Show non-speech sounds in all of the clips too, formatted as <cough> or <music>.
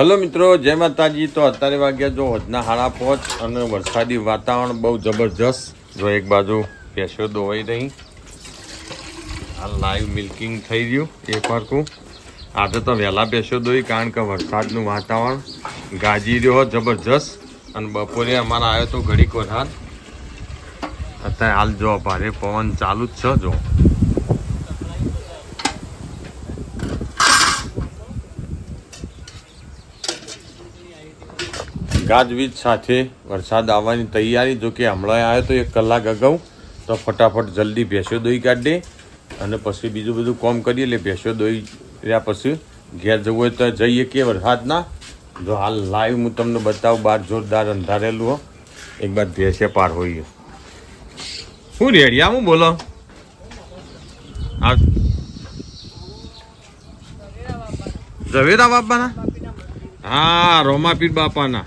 Hello મિત્રો, જય માતાજી. તો અત્યારે વાગ્યા જો હજના હાડા પહોંચ અને વરસાદી વાતાવરણ બહુ જબરજસ્ત. જો એક બાજુ ભેંસો દોવાઈ રહી. આ લાઈવ મિલ્કિંગ થઈ રહ્યું, એક વારકું આજે તો વહેલા ભેંસો દોઈ, કારણ કે વરસાદનું વાતાવરણ ગાજી રહ્યો જબરજસ્ત. અને બપોરે અમારા આવ્યો તો ઘડીક વરસાદ. અત્યારે હાલ જો ભારે પવન ચાલુ જ છે, જો. ગાજવીજ સાથે વરસાદ આવવાની તૈયારી, જો કે હમણાં આવ્યો તો એક કલાક અગાઉ, તો ફટાફટ જલ્દી ભેંસો દોઈ કાઢીએ અને પછી બીજું બધું કોમ કરીએ, એટલે ભેંસો દોઈ રહ્યા પછી ઘેર જવું હોય તો જઈએ કે વરસાદના. જો હાલ લાઈવ હું તમને બતાવું બહાર જોરદાર અંધારેલું હો. એક બાદ ભેંસે પાર હોઈએ શું રેડિયા હું બોલો. આ ઝવેરા બાપાના? હા, રોમાપીર બાપાના.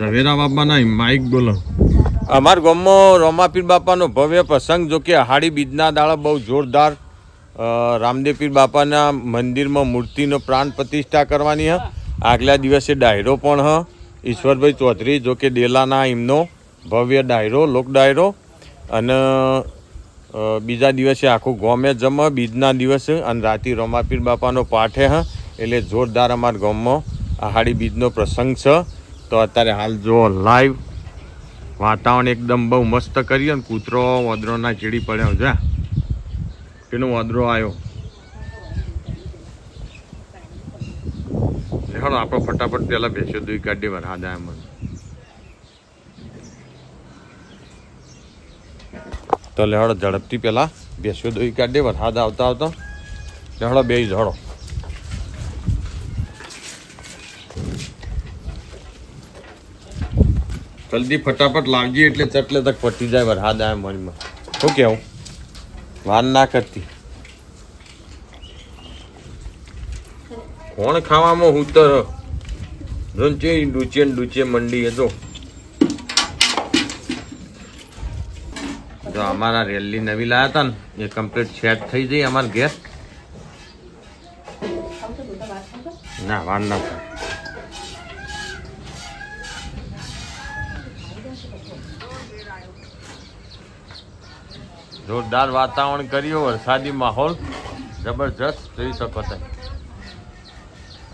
ઝવેરા બાપાના માઇક બોલો. અમારા ગામમાં રોમાપીર બાપાનો ભવ્ય પ્રસંગ, જો કે હાડી બીજના દાડા બહુ જોરદાર રામદેવપીર બાપાના મંદિરમાં મૂર્તિનો પ્રાણ પ્રતિષ્ઠા કરવાની હ. આગલા દિવસે ડાયરો પણ હ. ઈશ્વરભાઈ ચૌધરી, જો કે ડેલાના એમનો ભવ્ય ડાયરો, લોક ડાયરો. અને બીજા દિવસે આખું ગોમે જમ, બીજના દિવસે અને રાતે રોમાપીર બાપાનો પાઠે હ. એટલે જોરદાર અમારા ગામમાં આહાડી બીજનો પ્રસંગ છે. તો અત્યારે હાલ જો લાઈવ વાતાવરણ એકદમ બહુ મસ્ત કર્યું ને, કૂતરો વદરોના ચીડી પડ્યો જા. પેલો વદરો આવ્યો લેહાડો આપણે ફટાફટ પેલા બેસ્યો દૂઈ કાઢી વરસાદ આવ્યા મને. તો લેહાડો ઝડપથી પેલા બેસ્યો દોઈ કાઢી વરસાદ આવતા આવતા. લેહાડો બે ઝડો જલ્દી ફટાફટ લાવજી એટલે ચટલે તક પટી જાય વરસાદ આવે મનમાં. શું કેવું? વાર ના કરતી. કોણ ખાવામાં હું તો છે ડૂચે ડૂચે મંડી હતો જો. અમારા રેલી નવી લાયા હતા ને, એ કમ્પ્લીટ સેટ થઈ જઈ અમારા ઘેર. ના, વાર ના જોરદાર વાતાવરણ કર્યું, વરસાદી માહોલ જબરજસ્ત જોઈ શકો તમે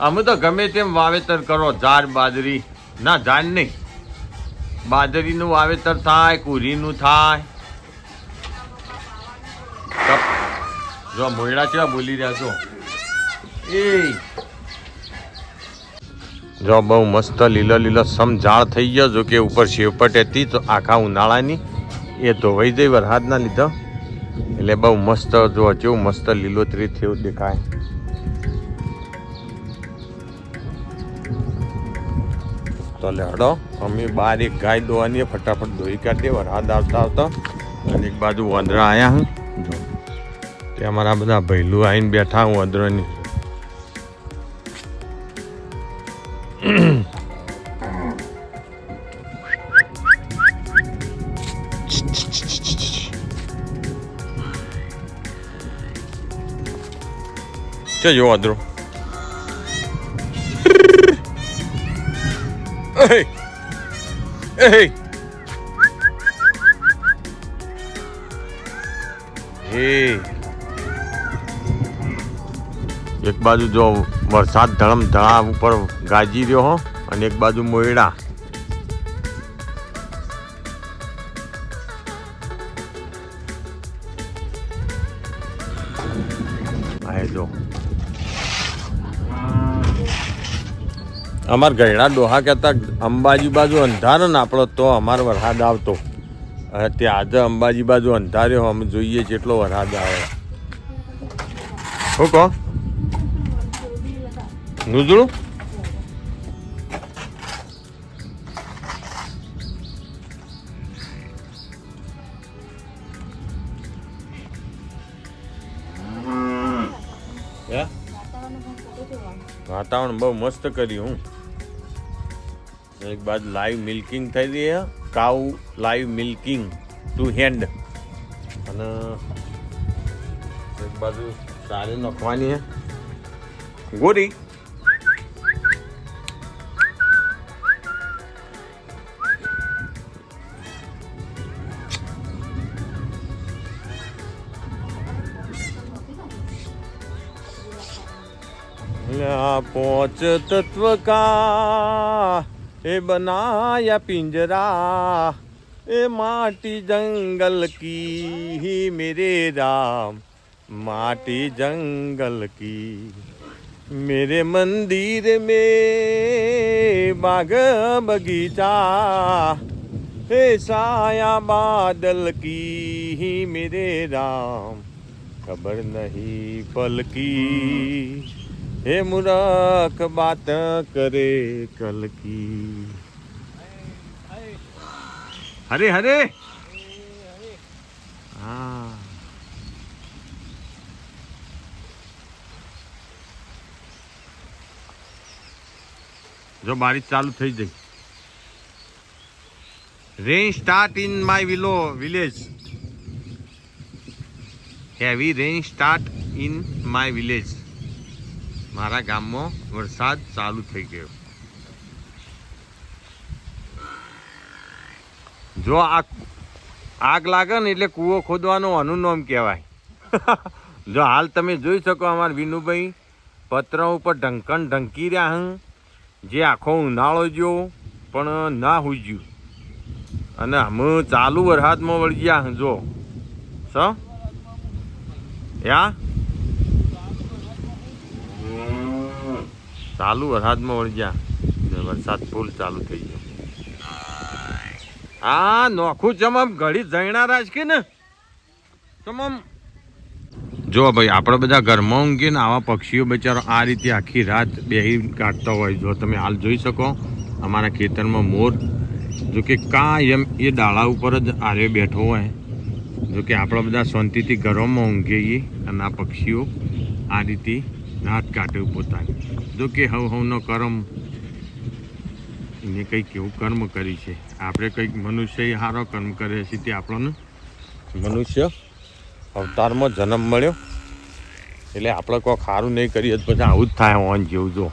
અમે તો ગમે તેમ વાવેતર કરો જાર બાજરી. ના જાર નહીં. બાજરીનું વાવેતર થાય, કુરીનું થાય. જો મોયડા કેવા બોલી રહ્યા છો? એ જો બહુ મસ્ત લીલો લીલો સમઝાડ થઈ ગયો, જો કે ઉપર શેવપટ હતી તો આખા ઉનાળાની એ ધોવાઈ જઈ વરસાદના લીધો. એટલે બહુ મસ્ત જો કેવું મસ્ત લીલોતરી થયું દેખાય. તો લેડો અમે બાર એક ગાય દોવાની ફટાફટ ધોઈ કાઢીએ વરસાદ આવતા આવતા. અને એક બાજુ વાંદરા આવ્યા હું. જો, તે અમારા બધા ભૈલું આવીને બેઠા હું વાંદરાની. ચો જો વાંદરો Hey! Hey! એક બાજુ જો વરસાદ ધડમ ધડા ઉપર ગાજી રહ્યો હો, અને એક બાજુ મોયડા આ જો અમાર ગયડા ડોહા કહેતા, અંબાજી બાજુ અંધારો ને આપણો તો અમાર વરસાદ આવતો. હવે તે આજે અંબાજી બાજુ અંધાર્યો, અમે જોઈએ જેટલો વરસાદ આવે. શું કહો? નુજળું? વાતાવરણ બહુ મસ્ત કર્યું હું. એક બાજુ લાઈવ મિલ્કિંગ થઈ રહી cow live milking two hand અને એક બાજુ સારી નખવાની હે. ગોરી. पोच तत्व का। ए बनाया पिंजरा, ए माटी जंगल की ही मेरे राम। माटी जंगल की मेरे मंदिर में बाग बगीचा। हे साया बादल की ही मेरे राम। खबर नहीं पल की। हे मूर्ख बात करे कल की हरे हरे हाँ જો બારિશ ચાલુ થઈ ગઈ rain start in my village village heavy rain start in my village મારા ગામમાં વરસાદ ચાલુ થઈ ગયો. જો આ આગ લાગે ને એટલે કૂવો ખોદવાનો અનુનોમ કહેવાય. <laughs> જો હાલ તમે જોઈ શકો અમારા વિનુભાઈ પત્ર ઉપર ઢંકણ ઢંકી રહ્યા હું. જે આખો ઉનાળો જ્યો, પણ ના હુજ્યું. અને હમ ચાલુ વરસાદમાં વળી ગયા જો. સ? યા? ચાલુ વરસાદમાં વળગ્યા. ગયા વરસાદ ફૂલ ચાલુ થઈ ગયો. હા નોખું ચમમ ઘડી જઈણા રાજ કે ને? ચમમ જો ભાઈ, આપણે બધા ઘરમાં ઊંઘીએ ને આવા પક્ષીઓ બિચારો આ રીતે આખી રાત બેહી કાઢતા હોય. જો તમે હાલ જોઈ શકો, અમારા ખેતરમાં મોર, જો કે કાયમ એ ડાળા ઉપર જ આરે બેઠો હોય. જો કે આપણે બધા શાંતિથી ઘરોમાં ઊંઘીએ અને આ પક્ષીઓ આ રીતે રાત કાઢ્યું પોતાની. જો કે હવ હવનો કર્મ, એને કંઈક એવું કર્મ કરી છે. આપણે કંઈક મનુષ્ય સારો કર્મ કરે છે તે આપણને મનુષ્ય અવતારમાં જન્મ મળ્યો. એટલે આપણે કોઈ સારું નહીં કરીએ તો પછી આવું જ થાય ઓન જેવું, જો.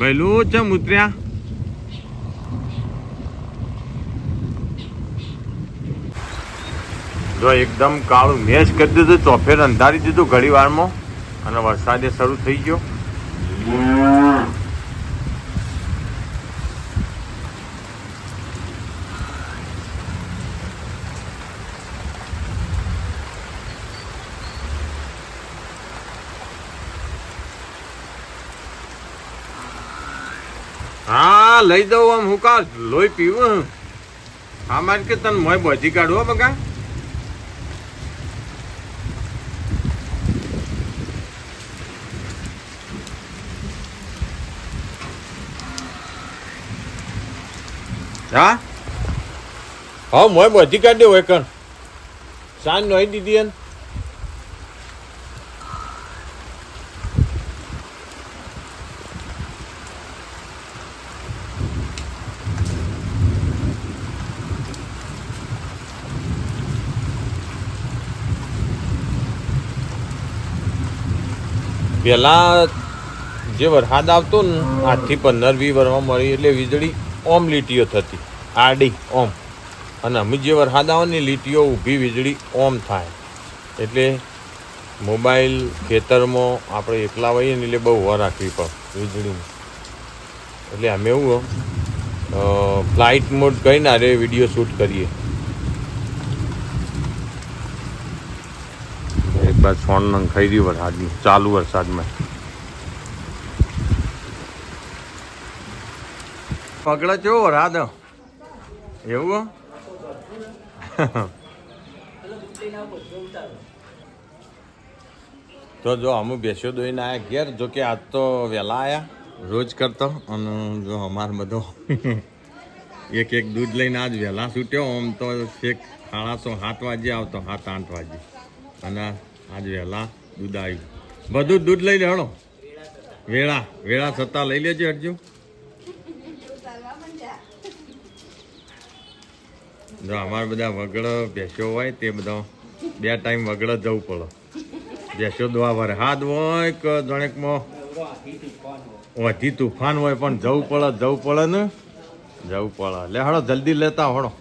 ભૈલું, ચમ ઉતર્યા? જો એકદમ કાળું મેચ કરી દીધું ચોફેર અંધારી દીધું ઘડી વારમાં અને વરસાદે શરૂ થઈ ગયો. હા, લઈ દઉં આમ હું કા લોહી પીવું હા. મારે કે તને મોય બધી કાઢવો બગા હા? હા મોય બધી કાઢી દે હોય કણ સાંજ નોઈ દીધી એને. પેલા જે વરસાદ આવતો ને આજથી પંદર વી વરવા મળી એટલે વીજળી. ઓમ લીટીઓ થતી. આડી, ઓમ. અને અમે જે વરસાદ લીટીઓ ઊભી વીજળી ઓમ થાય. એટલે મોબાઈલ ખેતરમાં આપણે એકલા હોઈએ ને એટલે બહુ વાર રાખવી પડે વીજળીની. એટલે અમે એવું ફ્લાઇટ મોડ કરીને અરે વીડિયો શૂટ કરીએ. એક બાદ સોન નંગ ખાઈ રહ્યું વરસાદની, ચાલુ વરસાદમાં. પગલા ચો વરસાદ એવું તો જો અમે બેસ્યો દોઈને આયા ઘેર જો કે આજ તો વહેલા આયા. રોજ કરતો અને જો અમાર બધો એક એક દૂધ લઈને આજ વહેલા છૂટ્યો આમ તો છેક સાડાસો સાત વાગે આવતો સાત આઠ વાગે. અને આજ વહેલા દૂધ આવ્યું. બધું દૂધ લઈ લેવાનો વેળા વેળા છતાં લઈ લેજો હટજો જો અમારે બધા વગડ ભેંસો હોય તે બધા બે ટાઈમ વગડ જવું પડે. ભેંસો દવા હાથ હોય કે જણેકમાં વધી તુફાન હોય પણ જવું પડે જવું પડે ને? જવું પડે. લે હળો જલ્દી લેતા હળો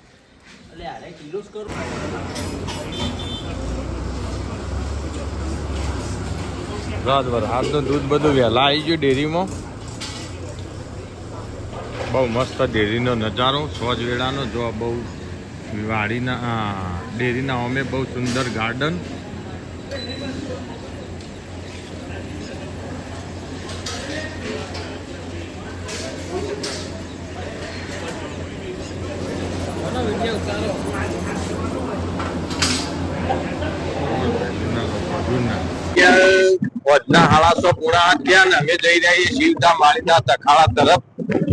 રાત વરસાદનું દૂધ બધું વહેલા આવી ગયું ડેરીમાં. બહુ મસ્ત ડેરીનો નજારો સોજ વેળાનો જો બહુ વાડીના ડેરીના અમે બહુ સુંદર ગાર્ડન વધના હાડાસો પૂરા હાથ થયા ને અમે જઈ રહ્યા છીએ શિવધામ વાળીના તખાડા તરફ.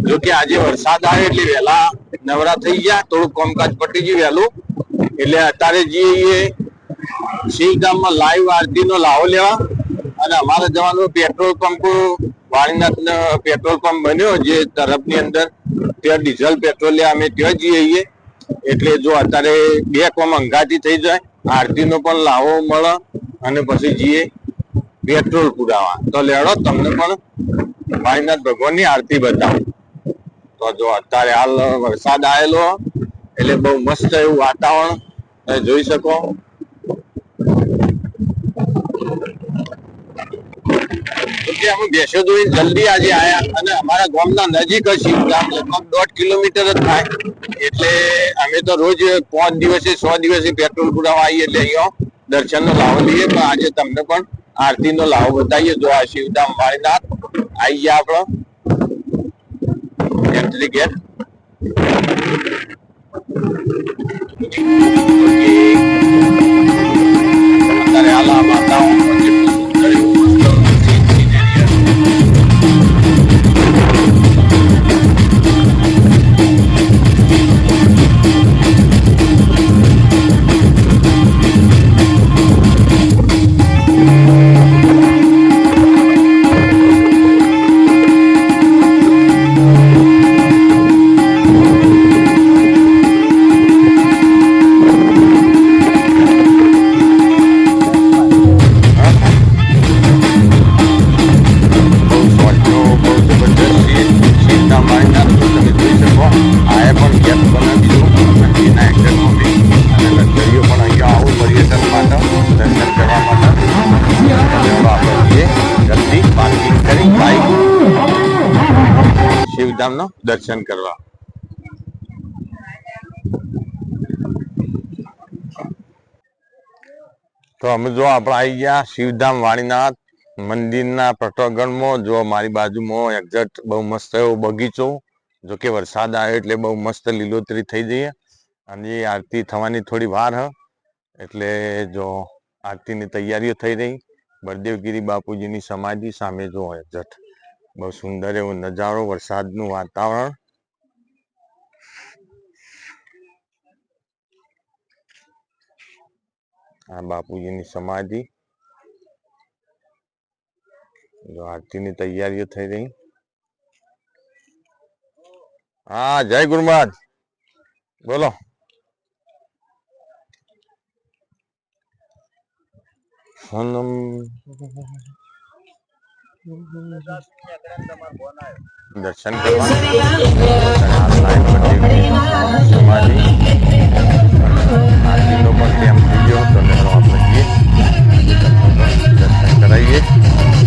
જો કે આજે વરસાદ આવે એટલે વહેલા નવરા થઈ ગયા. થોડું કામકાજ પટી ગયું વહેલું. એટલે અત્યારે જઈએ શિવધામમાં લાઈવ આરતીનો લાહો લેવા. અને અમારે જવાનું petrol pump Valinath petrol pump બન્યો જે તરફની અંદર. ત્યાં ડીઝલ, પેટ્રોલ અમે ત્યાં જઈએ એટલે જો અત્યારે બે કોમ અંગાતી થઈ જાય, આરતીનો પણ લાહો મળે અને પછી જઈએ. પેટ્રોલ પુરાવા. તો લેડો, તમને પણ ભાઈનાથ ભગવાનની આરતી બતાવો. તો જો અત્યારે હાલ વરસાદ આવેલો, એટલે બહુ મસ્ત એવું વાતાવરણ તમે જોઈ શકો. કે અમે બેસો જોઈને જલ્દી આજે આયા. અને અમારા ગામના નજીક જ શિવધામ લગભગ દોઢ કિલોમીટર જ થાય. એટલે અમે તો રોજ પાંચ દિવસે સો દિવસે પેટ્રોલ પુરાવા આવીએ એટલે અહીંયા દર્શનનો લાવો લઈએ. પણ આજે તમને પણ આરતીનો લાવો બતાવીએ. જો આ શિવધામ વાળીનાથ આવી ગયા આપણો. એન્ટ્રી ગેટ શિવધામનો દર્શન કરવા. તો અમે જો આપણે આવી ગયા શિવધામ વાણીનાથ મંદિરના પ્રટોગણમાં જો મારી બાજુમાં એક્ઝેક્ટ બહુ મસ્ત એવો બગીચો, જો કે વરસાદ આવ્યો એટલે બહુ મસ્ત લીલોતરી થઈ જઈએ. અને આરતી થવાની થોડી વાર હ, એટલે જો આરતીની તૈયારીઓ થઈ રહી. બળદેવગીરી બાપુજીની સમાધિ સામે જો એક્ઝેક્ટ બહુ સુંદર એવો નજારો વરસાદનું વાતાવરણ. આ બાપુજીની સમાધિ. આરતીની તૈયારીઓ થઈ રહી. હા, જય ગુરુમહારાજ બોલો. સોનમ દર્શન આરતીનો પણ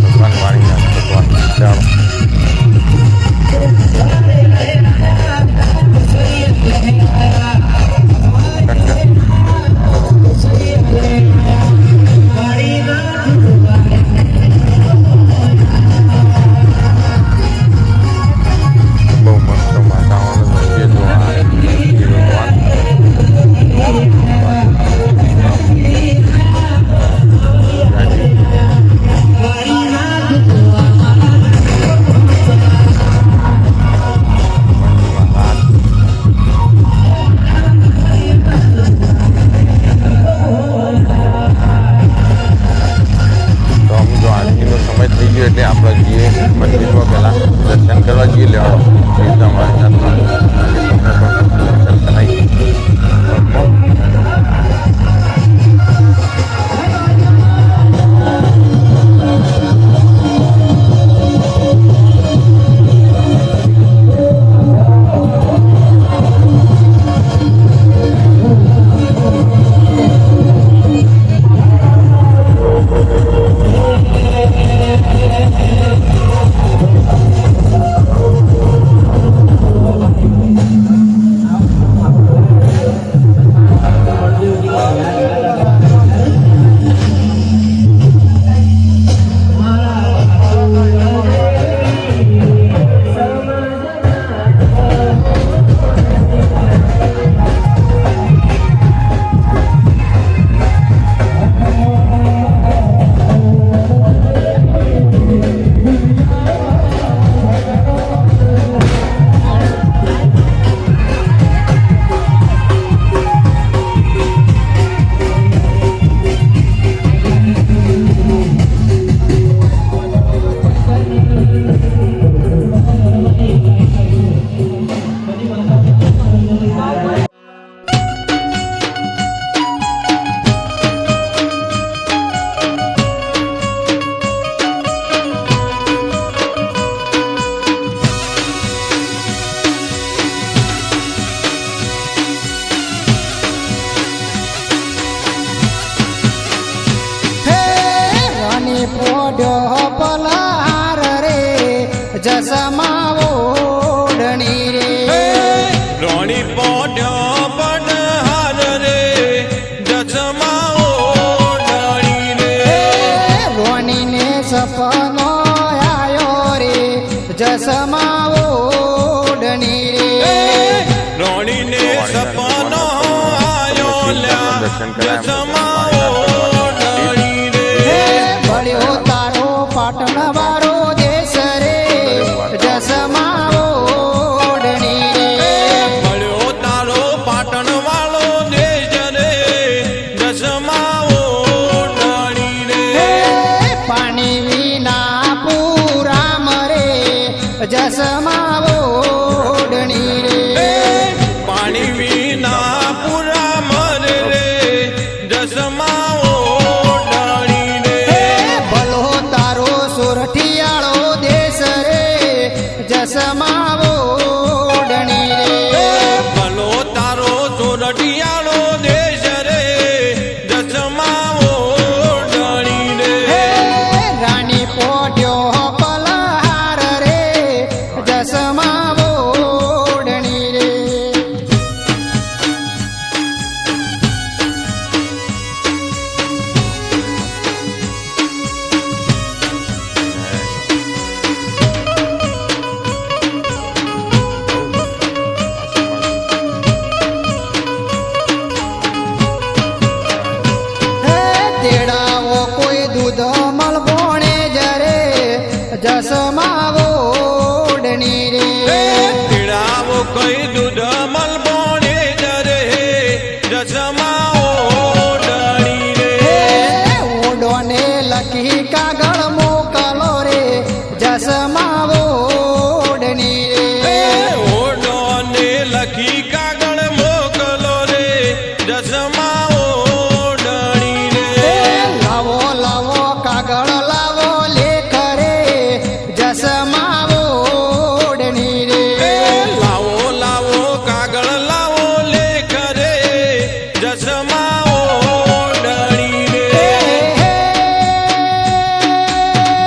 ભગવાન વાણીનાથ ભગવાન ચાલો